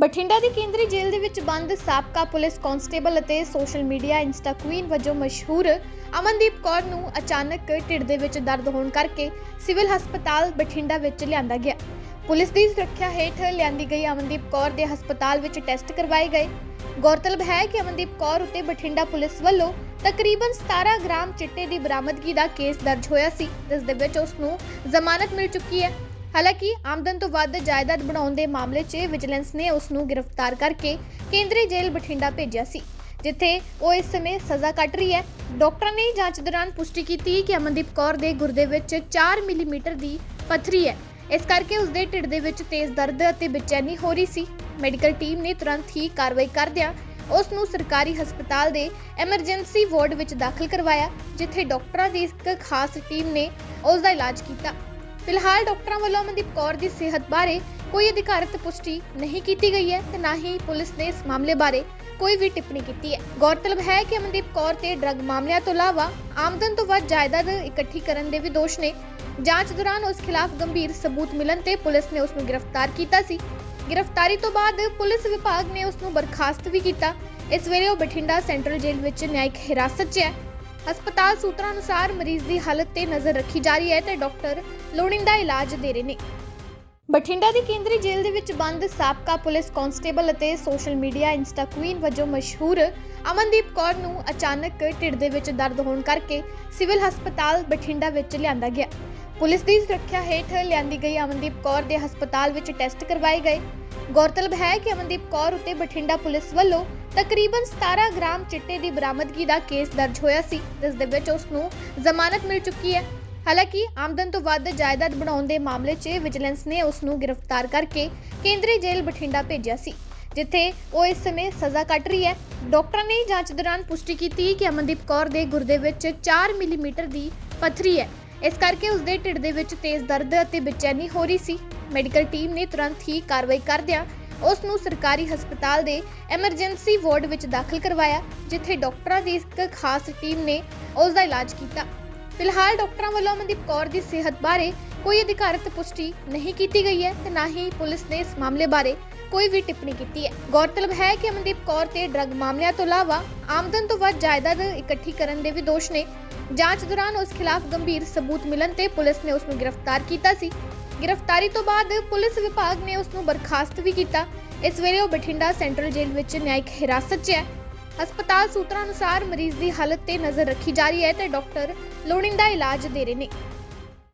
ਬਠਿੰਡਾ ਦੀ ਕੇਂਦਰੀ ਜੇਲ੍ਹ ਦੇ ਵਿੱਚ ਬੰਦ ਸਾਬਕਾ ਪੁਲਿਸ ਕਾਂਸਟੇਬਲ ਅਤੇ ਸੋਸ਼ਲ ਮੀਡੀਆ ਇੰਸਟਾ ਕੁਈਨ ਵਜੋਂ ਮਸ਼ਹੂਰ ਅਮਨਦੀਪ ਕੌਰ ਨੂੰ ਅਚਾਨਕ ਢਿੱਡ ਦੇ ਵਿੱਚ ਦਰਦ ਹੋਣ ਕਰਕੇ ਸਿਵਲ ਹਸਪਤਾਲ ਬਠਿੰਡਾ ਵਿੱਚ ਲਿਆਂਦਾ ਗਿਆ। ਪੁਲਿਸ ਦੀ ਸੁਰੱਖਿਆ ਹੇਠ ਲਿਆਂਦੀ ਗਈ ਅਮਨਦੀਪ ਕੌਰ ਦੇ ਹਸਪਤਾਲ ਵਿੱਚ ਟੈਸਟ ਕਰਵਾਏ ਗਏ। ਗੌਰਤਲਬ ਹੈ ਕਿ ਅਮਨਦੀਪ ਕੌਰ ਉੱਤੇ ਬਠਿੰਡਾ ਪੁਲਿਸ ਵੱਲੋਂ ਤਕਰੀਬਨ 17 ਗ੍ਰਾਮ ਚਿੱਟੇ ਦੀ ਬਰਾਮਦਗੀ ਦਾ ਕੇਸ ਦਰਜ ਹੋਇਆ ਸੀ। ਜਿਸ ਦੇ ਵਿੱਚ ਉਸ ਨੂੰ ਜ਼ਮਾਨਤ ਮਿਲ ਚੁੱਕੀ ਹੈ। ਹਾਲਾਂਕਿ ਆਮਦਨ ਤੋਂ ਵੱਧ ਜਾਇਦਾਦ ਬਣਾਉਣ ਦੇ ਮਾਮਲੇ 'ਚ ਵਿਜੀਲੈਂਸ ਨੇ ਉਸ ਨੂੰ ਗ੍ਰਿਫਤਾਰ ਕਰਕੇ ਕੇਂਦਰੀ ਜੇਲ੍ਹ ਬਠਿੰਡਾ ਭੇਜਿਆ ਸੀ, ਜਿੱਥੇ ਉਹ ਇਸ ਸਮੇਂ ਸਜ਼ਾ ਕੱਟ ਰਹੀ ਹੈ। ਡਾਕਟਰਾਂ ਨੇ ਜਾਂਚ ਦੌਰਾਨ ਪੁਸ਼ਟੀ ਕੀਤੀ ਕਿ ਅਮਨਦੀਪ ਕੌਰ ਦੇ ਗੁਰਦੇ ਵਿੱਚ 4 ਮਿਲੀਮੀਟਰ ਦੀ ਪੱਥਰੀ ਹੈ। ਇਸ ਕਰਕੇ ਉਸ ਦੇ ਢਿੱਡ ਦੇ ਵਿੱਚ ਤੇਜ਼ ਦਰਦ ਅਤੇ ਬੇਚੈਨੀ ਹੋ ਰਹੀ ਸੀ। ਮੈਡੀਕਲ ਟੀਮ ਨੇ ਤੁਰੰਤ ਹੀ ਕਾਰਵਾਈ ਕਰਦਿਆਂ ਉਸ ਨੂੰ ਸਰਕਾਰੀ ਹਸਪਤਾਲ ਦੇ ਐਮਰਜੈਂਸੀ ਵਾਰਡ ਵਿੱਚ ਦਾਖਲ ਕਰਵਾਇਆ, ਜਿੱਥੇ ਡਾਕਟਰਾਂ ਦੀ ਇੱਕ ਖਾਸ ਟੀਮ ਨੇ ਉਸ ਦਾ ਇਲਾਜ ਕੀਤਾ। ਫਿਲਹਾਲ ਡਾਕਟਰਾਂ ਵੱਲੋਂ ਅਮਨਦੀਪ ਕੌਰ ਦੀ ਸਿਹਤ ਬਾਰੇ ਕੋਈ ਅਧਿਕਾਰਤ ਪੁਸ਼ਟੀ ਨਹੀਂ ਕੀਤੀ ਗਈ ਹੈ ਤੇ ਨਾ ਹੀ ਪੁਲਿਸ ਨੇ ਇਸ ਮਾਮਲੇ ਬਾਰੇ ਕੋਈ ਵੀ ਟਿੱਪਣੀ ਕੀਤੀ ਹੈ। ਗੌਰਤਲਬ ਹੈ ਕਿ ਅਮਨਦੀਪ ਕੌਰ ਤੇ ਡਰੱਗ ਮਾਮਲਿਆਂ ਤੋਂ ਇਲਾਵਾ ਆਮਦਨ ਤੋਂ ਵੱਧ ਜਾਇਦਾਦ ਇਕੱਠੀ ਕਰਨ ਦੇ ਵੀ ਦੋਸ਼ ਨੇ। ਜਾਂਚ ਦੌਰਾਨ ਉਸ ਖਿਲਾਫ ਗੰਭੀਰ ਸਬੂਤ ਮਿਲਣ ਤੇ ਪੁਲਿਸ ਨੇ ਉਸ ਨੂੰ ਗ੍ਰਿਫਤਾਰ ਕੀਤਾ ਸੀ। ਗ੍ਰਿਫਤਾਰੀ ਤੋਂ ਬਾਅਦ ਪੁਲਿਸ ਵਿਭਾਗ ਨੇ ਉਸ ਨੂੰ ਬਰਖਾਸਤ ਵੀ ਕੀਤਾ। ਇਸ ਵੇਲੇ ਉਹ ਬਠਿੰਡਾ ਸੈਂਟਰਲ ਜੇਲ੍ਹ ਵਿੱਚ ਨਿਆਇਕ ਹਿਰਾਸਤ 'ਚ ਹੈ। ਹਸਪਤਾਲ ਸੂਤਰਾਂ ਅਨੁਸਾਰ ਮਰੀਜ਼ ਦੀ ਹਾਲਤ ਤੇ ਨਜ਼ਰ ਰੱਖੀ ਜਾ ਰਹੀ ਹੈ ਤੇ ਡਾਕਟਰ ਲੋੜੀਂਦਾ ਇਲਾਜ ਦੇ ਰਹੇ ਨੇ। ਬਠਿੰਡਾ ਦੀ ਕੇਂਦਰੀ ਜੇਲ੍ਹ ਦੇ ਵਿੱਚ ਬੰਦ ਸਾਬਕਾ ਪੁਲਿਸ ਕਾਂਸਟੇਬਲ ਅਤੇ ਸੋਸ਼ਲ ਮੀਡੀਆ ਇੰਸਟਾ ਕੁਈਨ ਵਜੋਂ ਮਸ਼ਹੂਰ ਅਮਨਦੀਪ ਕੌਰ ਨੂੰ ਅਚਾਨਕ ਢਿੱਡ ਦੇ ਵਿੱਚ ਦਰਦ ਹੋਣ ਕਰਕੇ ਸਿਵਲ ਹਸਪਤਾਲ ਬਠਿੰਡਾ ਵਿੱਚ ਲਿਆਂਦਾ ਗਿਆ। ਪੁਲਿਸ ਦੀ ਸੁਰੱਖਿਆ ਹੇਠ ਲਿਆਂਦੀ ਗਈ ਅਮਨਦੀਪ ਕੌਰ ਦੇ ਹਸਪਤਾਲ ਵਿੱਚ ਟੈਸਟ ਕਰਵਾਏ ਗਏ। ਗੌਰਤਲਬ ਹੈ ਕਿ ਅਮਨਦੀਪ ਕੌਰ ਉੱਤੇ ਬਠਿੰਡਾ ਪੁਲਿਸ ਵੱਲੋਂ ਤਕਰੀਬਨ 17 ਗ੍ਰਾਮ ਚਿੱਟੇ ਦੀ ਬਰਾਮਦਗੀ ਦਾ ਕੇਸ ਦਰਜ ਹੋਇਆ ਸੀ, ਜਿਸ ਦੇ ਵਿੱਚ ਉਸ ਨੂੰ ਜ਼ਮਾਨਤ ਮਿਲ ਚੁੱਕੀ ਹੈ। ਹਾਲਾਂਕਿ, ਆਮਦਨ ਤੋਂ ਵੱਧ ਜਾਇਦਾਦ ਬਣਾਉਣ ਦੇ ਮਾਮਲੇ 'ਚ ਵਿਜੀਲੈਂਸ ਨੇ ਉਸ ਨੂੰ ਗ੍ਰਿਫਤਾਰ ਕਰਕੇ ਕੇਂਦਰੀ ਜੇਲ੍ਹ ਬਠਿੰਡਾ ਭੇਜਿਆ ਸੀ, ਜਿੱਥੇ ਉਹ ਇਸ ਸਮੇਂ ਸਜ਼ਾ ਕੱਟ ਰਹੀ ਹੈ। ਡਾਕਟਰਾਂ ਨੇ ਜਾਂਚ ਦੌਰਾਨ ਪੁਸ਼ਟੀ ਕੀਤੀ ਕਿ ਅਮਨਦੀਪ ਕੌਰ ਦੇ ਗੁਰਦੇ ਵਿੱਚ 4 ਮਿਲੀਮੀਟਰ ਦੀ ਪੱਥਰੀ ਹੈ। ਇਸ ਕਰਕੇ ਉਸ ਦੇ ਢਿੱਡ ਦੇ ਵਿੱਚ ਤੇਜ਼ ਦਰਦ ਅਤੇ ਬੇਚੈਨੀ ਹੋ ਰਹੀ ਸੀ। ਮੈਡੀਕਲ ਟੀਮ ਨੇ ਤੁਰੰਤ ਹੀ ਕਾਰਵਾਈ ਕਰਦਿਆਂ ਉਸ ਨੂੰ ਸਰਕਾਰੀ ਹਸਪਤਾਲ ਦੇ ਐਮਰਜੈਂਸੀ ਵਾਰਡ ਵਿੱਚ ਦਾਖਲ ਕਰਵਾਇਆ, ਜਿੱਥੇ ਡਾਕਟਰਾਂ ਦੀ ਇੱਕ ਖਾਸ ਟੀਮ ਨੇ ਉਸ ਦਾ ਇਲਾਜ ਕੀਤਾ। ਫਿਲਹਾਲ ਡਾਕਟਰਾਂ ਵੱਲੋਂ ਅਮਨਦੀਪ ਕੌਰ ਦੀ ਸਿਹਤ ਬਾਰੇ ਕੋਈ ਅਧਿਕਾਰਤ ਪੁਸ਼ਟੀ ਨਹੀਂ ਕੀਤੀ ਗਈ ਹੈ ਤੇ ਨਾ ਹੀ ਪੁਲਿਸ ਨੇ ਇਸ ਮਾਮਲੇ ਬਾਰੇ ਕੋਈ ਵੀ ਟਿੱਪਣੀ ਕੀਤੀ ਹੈ। ਗੌਰਤਲਬ ਹੈ ਕਿ ਅਮਨਦੀਪ ਕੌਰ ਤੇ ਡਰੱਗ ਮਾਮਲਿਆਂ ਤੋਂ ਇਲਾਵਾ ਆਮਦਨ ਤੋਂ ਵੱਧ ਜਾਇਦਾਦ ਇਕੱਠੀ ਕਰਨ ਦੇ ਵੀ ਦੋਸ਼ ਨੇ। ਜਾਂਚ ਦੌਰਾਨ ਉਸ ਖਿਲਾਫ ਗੰਭੀਰ ਸਬੂਤ ਮਿਲਣ ਤੇ ਪੁਲਿਸ ਨੇ ਉਸ ਨੂੰ ਗ੍ਰਿਫਤਾਰ ਕੀਤਾ ਸੀ। ਗ੍ਰਿਫਤਾਰੀ ਤੋਂ ਬਾਅਦ ਪੁਲਿਸ ਵਿਭਾਗ ਨੇ ਉਸ ਨੂੰ ਬਰਖਾਸਤ ਵੀ ਕੀਤਾ। ਇਸ ਵੇਲੇ ਉਹ ਬਠਿੰਡਾ ਸੈਂਟਰਲ ਜੇਲ੍ਹ ਵਿੱਚ ਨਿਆਇਕ ਹਿਰਾਸਤ 'ਚ ਹੈ। ਹਸਪਤਾਲ ਸੂਤਰਾਂ ਅਨੁਸਾਰ ਮਰੀਜ਼ ਦੀ ਹਾਲਤ ਤੇ ਨਜ਼ਰ ਰੱਖੀ ਜਾ ਰਹੀ ਹੈ ਤੇ ਡਾਕਟਰ ਲੋੜੀਂਦਾ ਇਲਾਜ ਦੇ ਰਹੇ ਨੇ।